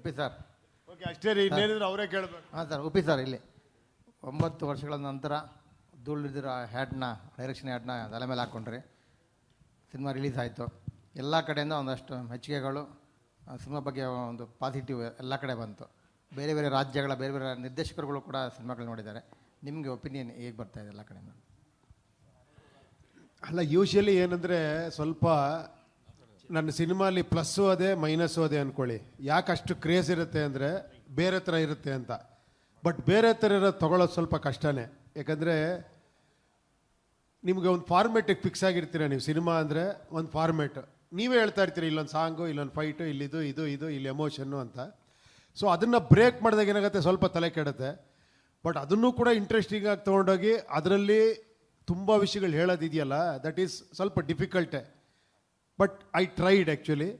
Uppi sir. Okay ಅಷ್ಟೇ ರೀ ಇನ್ನೇನಿದ್ರು ಅವರೇ ಕೇಳಬೇಕು. ಹಾಂ ಸರ್ ಉಪ್ಪಿ ಸರ್ ಇಲ್ಲಿ. ಒಂಬತ್ತು ವರ್ಷಗಳ ನಂತರ ಧೂಳಿದಿರೋ ಹ್ಯಾಡ್ನ ಡೈರೆಕ್ಷನ್ ಹ್ಯಾಡ್ನ ತಲೆ ಮೇಲೆ ಹಾಕ್ಕೊಂಡ್ರಿ ಸಿನಿಮಾ ರಿಲೀಸ್ ಆಯಿತು. ಎಲ್ಲ ಕಡೆಯಿಂದ ಒಂದಷ್ಟು ಮೆಚ್ಚುಗೆಗಳು ಆ ಸಿನಿಮಾ ಬಗ್ಗೆ ಒಂದು ಪಾಸಿಟಿವ್ ಎಲ್ಲ ಕಡೆ ಬಂತು. ಬೇರೆ ಬೇರೆ ರಾಜ್ಯಗಳ ಬೇರೆ ಬೇರೆ ನಿರ್ದೇಶಕರುಗಳು ಕೂಡ ಸಿನಿಮಾಗಳು ನೋಡಿದ್ದಾರೆ. ನಿಮಗೆ ಒಪಿನಿಯನ್ ಹೇಗೆ ಬರ್ತಾ ಇದೆ ಎಲ್ಲ ಕಡೆಯಿಂದ? ಅಲ್ಲ ಯೂಶಲಿ ಏನಂದರೆ ಸ್ವಲ್ಪ ನನ್ನ ಸಿನಿಮಾಲಿ ಪ್ಲಸ್ಸು ಅದೇ ಮೈನಸ್ಸು ಅದೇ ಅಂದ್ಕೊಳ್ಳಿ ಯಾಕೆ ಅಷ್ಟು ಕ್ರೇಜ್ ಇರುತ್ತೆ ಅಂದರೆ ಬೇರೆ ಥರ ಇರುತ್ತೆ ಅಂತ. ಬಟ್ ಬೇರೆ ಥರ ಇರೋದು ತಗೊಳ್ಳೋದು ಸ್ವಲ್ಪ ಕಷ್ಟನೇ. ಯಾಕಂದರೆ ನಿಮಗೆ ಒಂದು ಫಾರ್ಮೇಟಿಗೆ ಫಿಕ್ಸ್ ಆಗಿರ್ತೀರ ನೀವು ಸಿನಿಮಾ ಅಂದರೆ ಒಂದು ಫಾರ್ಮೇಟ್ ನೀವೇ ಹೇಳ್ತಾ ಇರ್ತೀರಿ, ಇಲ್ಲೊಂದು ಸಾಂಗು ಇಲ್ಲೊಂದು ಫೈಟು ಇಲ್ಲಿದು, ಇದು ಇದು, ಇಲ್ಲಿ ಎಮೋಷನ್ನು ಅಂತ. ಸೊ ಅದನ್ನು ಬ್ರೇಕ್ ಮಾಡಿದಾಗ ಏನಾಗುತ್ತೆ? ಸ್ವಲ್ಪ ತಲೆ ಕೆಡುತ್ತೆ. ಬಟ್ ಅದನ್ನು ಕೂಡ ಇಂಟ್ರೆಸ್ಟಿಂಗ್ ಆಗಿ ತೊಗೊಂಡೋಗಿ ಅದರಲ್ಲಿ ತುಂಬ ವಿಷಯಗಳು ಹೇಳೋದಿದೆಯಲ್ಲ? ದಟ್ ಈಸ್ ಸ್ವಲ್ಪ ಡಿಫಿಕಲ್ಟೆ but I tried actually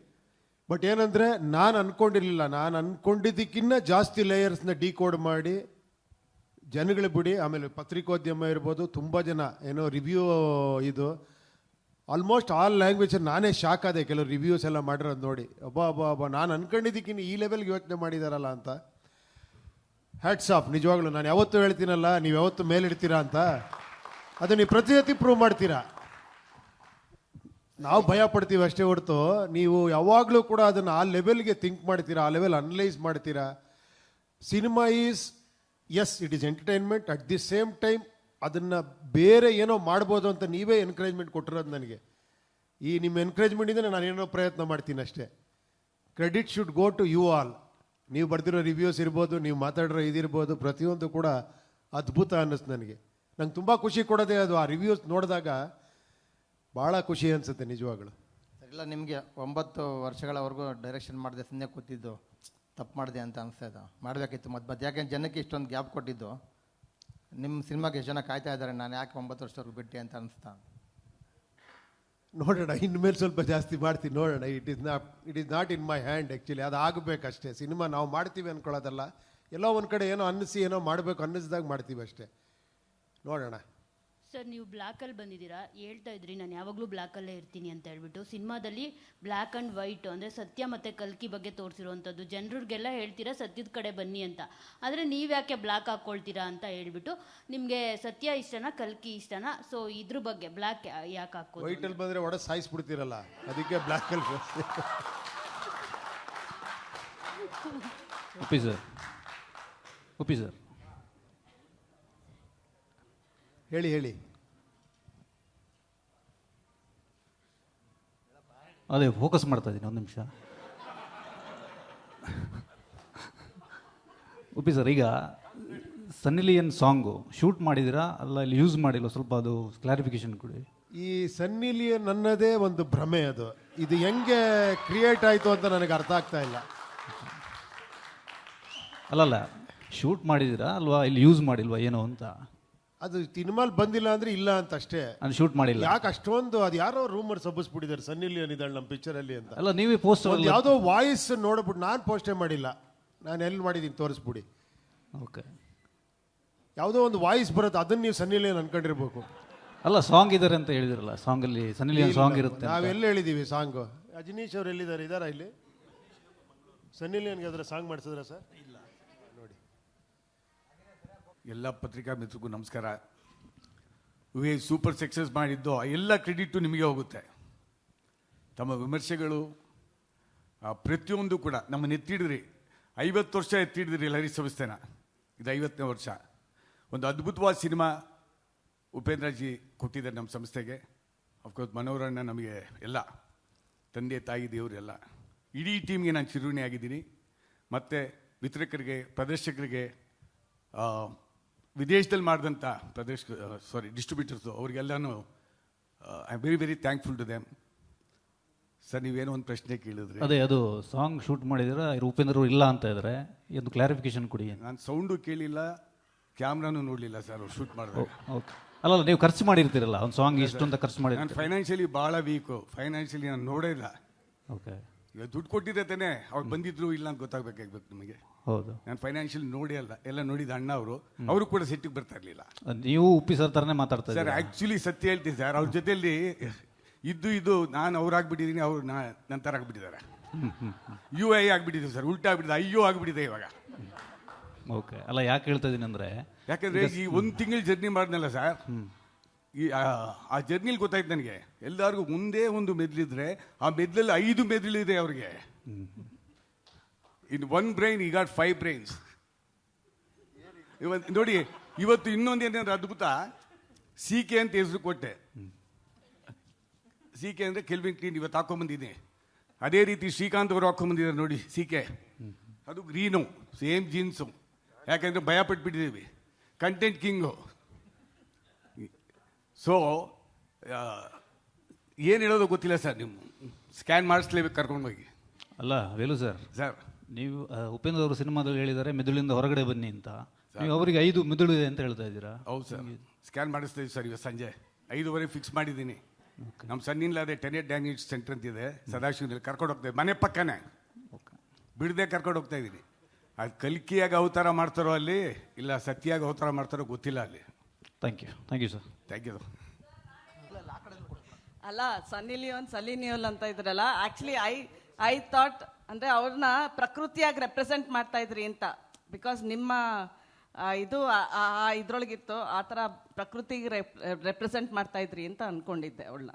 but ಏನಂದರೆ ನಾನು ಅಂದ್ಕೊಂಡಿರಲಿಲ್ಲ ನಾನು ಅಂದ್ಕೊಂಡಿದ್ದಕ್ಕಿನ್ನ ಜಾಸ್ತಿ ಲೇಯರ್ಸ್ನ ಡಿಕೋಡ್ ಮಾಡಿ ಜನಗಳು ಬಿಡಿ, ಆಮೇಲೆ ಪತ್ರಿಕೋದ್ಯಮ ಇರ್ಬೋದು, ತುಂಬ ಜನ, ಏನೋ ರಿವ್ಯೂ ಇದು. ಆಲ್ಮೋಸ್ಟ್ ಆಲ್ ಲ್ಯಾಂಗ್ವೇಜ್ ನಾನೇ ಶಾಕ್ ಆದೆ. ಕೆಲವು ರಿವ್ಯೂಸ್ ಎಲ್ಲ ಮಾಡಿರೋದು ನೋಡಿ. ಒಬ್ಬ ಒಬ್ಬ ಒಬ್ಬ ನಾನು ಅಂದ್ಕೊಂಡಿದ್ದಕ್ಕಿನ್ನ ಈ ಲೆವೆಲ್ಗೆ ಯೋಚನೆ ಮಾಡಿದಾರಲ್ಲ ಅಂತ. ಹ್ಯಾಟ್ಸ್ ಆಫ್ ನಿಜವಾಗ್ಲೂ, ನಾನು ಯಾವತ್ತೂ ಹೇಳ್ತೀನಲ್ಲ, ನೀವು ಯಾವತ್ತು ಮೇಲಿಡ್ತೀರಾ ಅಂತ. ಅದು ನೀವು ಪ್ರತಿಯೊತ್ತಿ ಪ್ರೂವ್ ಮಾಡ್ತೀರಾ? ನಾವು ಭಯ ಪಡ್ತೀವಿ ಅಷ್ಟೇ ಹೊರತು. ನೀವು ಯಾವಾಗಲೂ ಕೂಡ ಅದನ್ನು ಆ ಲೆವೆಲ್ಗೆ ಥಿಂಕ್ ಮಾಡ್ತೀರಾ, ಆ ಲೆವೆಲ್ ಅನಲೈಸ್ ಮಾಡ್ತೀರಾ. Cinema is as it is entertainment at the same time ಅದನ್ನು ಬೇರೆ ಏನೋ ಮಾಡ್ಬೋದು ಅಂತ ನೀವೇ ಎನ್ಕರೇಜ್ಮೆಂಟ್ ಕೊಟ್ಟಿರೋದು ನನಗೆ. ಈ ನಿಮ್ಮ ಎನ್ಕರೇಜ್ಮೆಂಟಿಂದ ನಾನು ಏನೋ ಪ್ರಯತ್ನ ಮಾಡ್ತೀನಿ ಅಷ್ಟೇ. Credit should go to you all ನೀವು ಬರ್ದಿರೋ ರಿವ್ಯೂಸ್ ಇರ್ಬೋದು, ನೀವು ಮಾತಾಡಿರೋ ಇದಿರ್ಬೋದು ಪ್ರತಿಯೊಂದು ಕೂಡ ಅದ್ಭುತ ಅನ್ನಿಸ್ತು ನನಗೆ. ನಂಗೆ ತುಂಬ ಖುಷಿ ಕೊಡೋದೇ ಅದು. ಆ ರಿವ್ಯೂಸ್ ನೋಡಿದಾಗ ಭಾಳ ಖುಷಿ ಅನಿಸುತ್ತೆ ನಿಜವಾಗ್ಲು. ಇಲ್ಲ ನಿಮಗೆ ಒಂಬತ್ತು ವರ್ಷಗಳವರೆಗೂ ಡೈರೆಕ್ಷನ್ ಮಾಡಿದೆ ಸುಮ್ಮನೆ ಕೂತಿದ್ದು ತಪ್ಪು ಮಾಡಿದೆ ಅಂತ ಅನಿಸ್ತಾ ಮಾಡಬೇಕಿತ್ತು ಮತ್ತು ಮತ್ತೆ ಯಾಕೆ ಜನಕ್ಕೆ ಇಷ್ಟೊಂದು ಗ್ಯಾಪ್ ಕೊಟ್ಟಿದ್ದು? ನಿಮ್ಮ ಸಿನಿಮಾಗೆ ಎಷ್ಟು ಜನ ಕಾಯ್ತಾ ಇದ್ದಾರೆ ನಾನು ಯಾಕೆ ಒಂಬತ್ತು ವರ್ಷದವರೆಗೂ ಬಿಟ್ಟೆ ಅಂತ ಅನಿಸ್ತಾ ನೋಡೋಣ ಇನ್ಮೇಲೆ ಸ್ವಲ್ಪ ಜಾಸ್ತಿ ಮಾಡ್ತೀನಿ ನೋಡೋಣ. It is not it is not in my hand actually ಅದು ಆಗಬೇಕಷ್ಟೇ. ಸಿನಿಮಾ ನಾವು ಮಾಡ್ತೀವಿ ಅನ್ಕೊಳ್ಳೋದಲ್ಲ. ಎಲ್ಲೋ ಒಂದು ಕಡೆ ಏನೋ ಅನ್ನಿಸಿ ಏನೋ ಮಾಡಬೇಕು ಅನ್ನಿಸ್ದಾಗ ಮಾಡ್ತೀವಿ ಅಷ್ಟೇ. ನೋಡೋಣ. ಸರ್ ನೀವು ಬ್ಲ್ಯಾಕಲ್ಲಿ ಬಂದಿದ್ದೀರಾ? ಹೇಳ್ತಾ ಇದ್ರಿ ನಾನು ಯಾವಾಗಲೂ ಬ್ಲ್ಯಾಕಲ್ಲೇ ಇರ್ತೀನಿ ಅಂತ ಹೇಳ್ಬಿಟ್ಟು. ಸಿನಿಮಾದಲ್ಲಿ ಬ್ಲ್ಯಾಕ್ ಆ್ಯಂಡ್ ವೈಟ್ ಅಂದರೆ ಸತ್ಯ ಮತ್ತು ಕಲ್ಕಿ ಬಗ್ಗೆ ತೋರಿಸಿರುವಂಥದ್ದು ಜನರಿಗೆಲ್ಲ ಹೇಳ್ತೀರಾ ಸತ್ಯದ ಕಡೆ ಬನ್ನಿ ಅಂತ. ಆದರೆ ನೀವ್ಯಾಕೆ ಬ್ಲ್ಯಾಕ್ ಹಾಕ್ಕೊಳ್ತೀರಾ ಅಂತ ಹೇಳ್ಬಿಟ್ಟು ನಿಮಗೆ ಸತ್ಯ ಇಷ್ಟನಾ ಕಲ್ಕಿ ಇಷ್ಟನಾ? ಸೊ ಇದ್ರ ಬಗ್ಗೆ ಬ್ಲ್ಯಾಕ್ ಯಾಕೆ ಹಾಕೋದು? ವೈಟಲ್ಲಿ ಬಂದರೆ ಒಡ ಸಾಯಿಸ್ಬಿಡ್ತೀರಲ್ಲ ಅದಕ್ಕೆ ಬ್ಲ್ಯಾಕಲ್ಲಿ ಉಪ್ಪಿ ಸರ್. ಉಪ್ಪಿ ಸರ್. ಹೇಳಿ ಹೇಳಿ. ಅದೇ ಫೋಕಸ್ ಮಾಡ್ತಾ ಇದ್ದೀನಿ ಒಂದು ನಿಮಿಷ. ಉಪ್ಪಿ ಸರ್ ಈಗ ಸನ್ನಿಲಿಯನ್ ಸಾಂಗು ಶೂಟ್ ಮಾಡಿದಿರಾ ಅಲ್ಲ ಇಲ್ಲಿ ಯೂಸ್ ಮಾಡಿಲ್ಲ ಸ್ವಲ್ಪ ಅದು ಕ್ಲಾರಿಫಿಕೇಶನ್ ಕೊಡಿ. ಈ ಸನ್ನಿಲಿಯನ್ ನನ್ನದೇ ಒಂದು ಭ್ರಮೆ ಅದು. ಇದು ಹೆಂಗೆ ಕ್ರಿಯೇಟ್ ಆಯಿತು ಅಂತ ನನಗೆ ಅರ್ಥ ಆಗ್ತಾ ಇಲ್ಲ. ಅಲ್ಲಲ್ಲ ಶೂಟ್ ಮಾಡಿದಿರಾ ಅಲ್ವಾ? ಇಲ್ಲಿ ಯೂಸ್ ಮಾಡಿಲ್ವಾ? ಏನೋ ಅಂತ. ಅದು ಸಿನಿಮಾಲ್ ಬಂದಿಲ್ಲ ಅಂದ್ರೆ ಇಲ್ಲ ಅಂತ ಅಷ್ಟೇ ನಾನು ಶೂಟ್ ಮಾಡಿಲ್ಲ. ಯಾಕೆ ಅಷ್ಟೊಂದು ಅದು ಯಾರೋ ರೂಮರ್ ಸಬ್ಬಿಸ್ಬಿಟ್ಟಿದ್ದಾರೆ ಸನ್ನಿಲಿಯನ್ ಇದ್ದಾಳೆ ನಮ್ಮ ಪಿಕ್ಚರಲ್ಲಿ ಅಂತ. ಅಲ್ಲ ನೀವೇ ಪೋಸ್ಟ್ ಒಂದು ಯಾವುದೋ ವಾಯ್ಸ್ ನೋಡ್ಬಿಟ್ಟು ನಾನು ಪೋಸ್ಟೇ ಮಾಡಿಲ್ಲ. ನಾನು ಎಲ್ಲಿ ಮಾಡಿದ್ದೀನಿ ತೋರಿಸ್ಬಿಡಿ. ಓಕೆ ಯಾವುದೋ ಒಂದು ವಾಯ್ಸ್ ಬರುತ್ತೆ ಅದನ್ನ ನೀವು ಸನ್ನಿ ಲಿಯನ್ ಅನ್ಕೊಂಡಿರ್ಬೇಕು ಅಲ್ಲ ಸಾಂಗ್ ಇದಾರೆ ಅಂತ ಹೇಳಿದಿರಲ್ಲ ಸನ್ನಿ ಲಿಯನ್ ಸಾಂಗ್ ಇರುತ್ತೆ. ನಾವೆಲ್ಲ ಹೇಳಿದೀವಿ ಸಾಂಗ್ ಅಜನೀಶ್ ಅವ್ರು ಎಲ್ಲಿದ್ದಾರೆ? ಇದಾರಾ ಇಲ್ಲಿ? ಸನ್ನಿಲಿಯನ್ಗೆ ಅದರ ಸಾಂಗ್ ಮಾಡಿಸಿದ್ರ ಸರ್ ಎಲ್ಲ ಪತ್ರಿಕಾ ಮಿತ್ರಿಗೂ ನಮಸ್ಕಾರ. ವಿ ಸೂಪರ್ ಸಕ್ಸಸ್ ಮಾಡಿದ್ದು ಎಲ್ಲ ಕ್ರೆಡಿಟು ನಿಮಗೆ ಹೋಗುತ್ತೆ. ತಮ್ಮ ವಿಮರ್ಶೆಗಳು ಪ್ರತಿಯೊಂದು ಕೂಡ ನಮ್ಮನ್ನು ಎತ್ತಿಡಿದ್ರಿ ಐವತ್ತು ವರ್ಷ ಎತ್ತಿಡಿದ್ರಿ ಲಹರಿ ಸಂಸ್ಥೆನ. ಇದು ಐವತ್ತನೇ ವರ್ಷ. ಒಂದು ಅದ್ಭುತವಾದ ಸಿನಿಮಾ ಉಪೇಂದ್ರಜಿ ಕೊಟ್ಟಿದ್ದಾರೆ ನಮ್ಮ ಸಂಸ್ಥೆಗೆ. ಅಫ್ಕೋರ್ಸ್ ಮನೋರಣ್ಣ ನಮಗೆ ಎಲ್ಲ, ತಂದೆ, ತಾಯಿ ದೇವರು ಎಲ್ಲ ಇಡೀ ಟೀಮ್ಗೆ ನಾನು ಚಿರುಣಿ ಆಗಿದ್ದೀನಿ ಮತ್ತು ವಿತರಕರಿಗೆ, ಪ್ರದರ್ಶಕರಿಗೆ ವಿದೇಶದಲ್ಲಿ ಮಾಡಿದಂಥ ಪ್ರದೇಶ sorry distributors ಅವರಿಗೆಲ್ಲನೂ I very very thankful to them sir ನೀವೇನೋ ಒಂದು ಪ್ರಶ್ನೆ ಕೇಳಿದ್ರಿ. ಅದೇ ಅದು ಸಾಂಗ್ ಶೂಟ್ ಮಾಡಿದ್ರೆ? ರೂಪೇಂದ್ರ ಇಲ್ಲ ಅಂತ ಇದ್ರೆ. ಒಂದು ಕ್ಲಾರಿಫಿಕೇಶನ್ ಕೊಡಿ ನಾನು ಸೌಂಡು ಕೇಳಿಲ್ಲ ಕ್ಯಾಮ್ರಾನು ನೋಡಲಿಲ್ಲ ಸರ್ ಅವ್ರು ಶೂಟ್ ಮಾಡಿದ್ರು ಓಕೆ. ಅಲ್ಲ ಅಲ್ಲ, ನೀವು ಖರ್ಚು ಮಾಡಿರ್ತೀರಲ್ಲ ಒಂದು ಸಾಂಗ್ ಇಷ್ಟು ಅಂತ ಖರ್ಚು ನಾನು ಫೈನಾನ್ಷಿಯಲಿ ಭಾಳ ವೀಕು ಫೈನಾನ್ಷಿಯಲಿ ನಾನು ನೋಡೇ ಇಲ್ಲ. ಓಕೆ. ಈಗ ದುಡ್ಡು ಕೊಟ್ಟಿದ್ದೆ ತಾನೆ ಅವ್ರು ಬಂದಿದ್ರು ಇಲ್ಲ ಅಂತ ಗೊತ್ತಾಗಬೇಕಾಗ್ಬೇಕು ನಿಮಗೆ. ಹೌದು. ನಾನು ಫೈನಾನ್ಷಿಯಲ್ ನೋಡಿ ಅಲ್ಲ ಎಲ್ಲ ನೋಡಿದ ಅಣ್ಣ ಅವರು ಅವರು ಕೂಡ ಸಿಟ್ಟಿಗೆ ಬರ್ತಾ ಇರಲಿಲ್ಲ. ನೀವು ಉಪ್ಪಿ ಸರ್ ತರನೇ ಮಾತಾಡ್ತಾ ಸರ್ ಆ್ಯಕ್ಚುಲಿ ಆಕ್ಚುಲಿ ಸತ್ಯ ಹೇಳ್ತೀನಿ ಸರ್ ಅವ್ರ ಜೊತೆಯಲ್ಲಿ ಇದ್ದು ಇದು ನಾನು ಅವ್ರಾಗ್ಬಿಟ್ಟಿದ್ದೀನಿ ಅವ್ರು ನಾ ನನ್ನ ಥರ ಆಗ್ಬಿಟ್ಟಿದ್ದಾರೆ. ಯು ಐ ಆಗ್ಬಿಟ್ಟಿದ್ದೀವಿ ಸರ್ ಉಲ್ಟಾ ಆಗ್ಬಿಟ್ಟಿದೆ ಅಯ್ಯೋ ಆಗ್ಬಿಟ್ಟಿದೆ ಇವಾಗ. ಓಕೆ ಅಲ್ಲ ಯಾಕೆ ಹೇಳ್ತಾ ಇದ್ದೀನಿ ಅಂದರೆ ಯಾಕಂದ್ರೆ ಈ ಒಂದು ತಿಂಗಳು ಜರ್ನಿ ಮಾಡಿದ್ನಲ್ಲ ಸರ್ ಈ, ಆ- ಜರ್ನಿಲಿ ಗೊತ್ತಾಯ್ತು ನನಗೆ. ಎಲ್ಲರಿಗೂ ಮುಂದೆ ಒಂದು ಮೆದ್ಲಿದ್ರೆ ಆ ಮೆದ್ಲಲ್ಲಿ ಐದು ಮೆದ್ಲಿದೆ ಅವ್ರಿಗೆ. In one brain he got five brains ಇವತ್ತು ನೋಡಿ, ಇವತ್ತು ಇನ್ನೊಂದು ಏನಂದ್ರೆ ಅದ್ಭುತ. ಸಿ ಕೆ ಅಂತ ಹೆಸರು ಕೊಟ್ಟೆ. ಸಿ ಕೆ ಅಂದರೆ ಕೆಲ್ವಿನ್ ಕ್ಲೀನ್ ಇವತ್ತು ಹಾಕೊಂಬಂದಿದ್ದೀನಿ ಅದೇ ರೀತಿ ಶ್ರೀಕಾಂತ್ ಅವರು ಹಾಕೊಂಬಂದಿದ್ದಾರೆ ನೋಡಿ ಸಿ ಕೆ ಅದು ಗ್ರೀನು ಸೇಮ್ ಜೀನ್ಸು ಯಾಕೆಂದರೆ ಭಯ ಪಟ್ಬಿಟ್ಟಿದ್ದೀವಿ ಕಂಟೆಂಟ್ ಕಿಂಗು ಸೊ ಏನು ಹೇಳೋದು ಗೊತ್ತಿಲ್ಲ ಸರ್ ನೀವು ಸ್ಕ್ಯಾನ್ ಮಾಡಿಸ್ಲೇಬೇಕು ಕರ್ಕೊಂಡೋಗಿ ಅಲ್ಲ ವೇಲು ಸರ್. ಸರ್. ನೀವು ಉಪೇಂದ್ರ ಅವರು ಸಿನಿಮಾದಲ್ಲಿ ಹೇಳಿದ್ದಾರೆ ಮೆದುಳಿಂದ ಹೊರಗಡೆ ಬನ್ನಿ ಅಂತ. ನೀವು ಅವರಿಗೆ ಐದು ಮೆದುಳು ಇದೆ ಅಂತ ಹೇಳ್ತಾ ಇದ್ದೀರಾ? ಹೌದು ಸರ್. ಸ್ಕ್ಯಾನ್ ಮಾಡಿಸ್ತಾ ಸರ್ ಇವತ್ತು ಸಂಜೆ. ಐದುವರೆ ಫಿಕ್ಸ್ ಮಾಡಿದ್ದೀನಿ. ನಮ್ಮ ಸಣ್ಣಿಲ್ಲ ಅದೇ ಟೆನೆಟ್ ಡ್ಯಾಮೇಜ್ ಸೆಂಟರ್ ಅಂತಿದೆ ಸದಾಶಿವನಲ್ಲಿ ಕರ್ಕೊಂಡು ಹೋಗ್ತಾ ಮನೆ ಪಕ್ಕನೇ. ಬಿಡದೆ ಕರ್ಕೊಂಡು ಹೋಗ್ತಾ ಇದ್ದೀನಿ. ಅದು ಕಲ್ಕಿಯಾಗಿ ಅವತಾರ ಮಾಡ್ತಾರೋ ಅಲ್ಲಿ ಇಲ್ಲ ಸತ್ಯಾಗಿ ಅವತಾರ ಮಾಡ್ತಾರೋ ಗೊತ್ತಿಲ್ಲ ಅಲ್ಲಿ. Thank you thank you sir thank you ಅಲ್ಲ ಸನ್ನಿ ಲಿಯೋನ್ ಸಲಿ ನಿಯೋಲ್ ಅಂತ ಇದ್ರಲ್ಲ ಆಕ್ಚುಲಿ ಐ ಐ ಥಾಟ್ ಅಂದ್ರೆ ಅವ್ರನ್ನ ಪ್ರಕೃತಿಯಾಗಿ ರೆಪ್ರೆಸೆಂಟ್ ಮಾಡ್ತಾ ಇದ್ರಿ ಅಂತ. ಬಿಕಾಸ್ ನಿಮ್ಮ ಇದು ಆ- ಇದ್ರೊಳಗಿತ್ತು ಆ ಥರ ಪ್ರಕೃತಿಗೆ ರೆಪ್ರೆಸೆಂಟ್ ಮಾಡ್ತಾ ಇದ್ರಿ ಅಂತ ಅನ್ಕೊಂಡಿದ್ದೆ ಅವಳನ್ನ.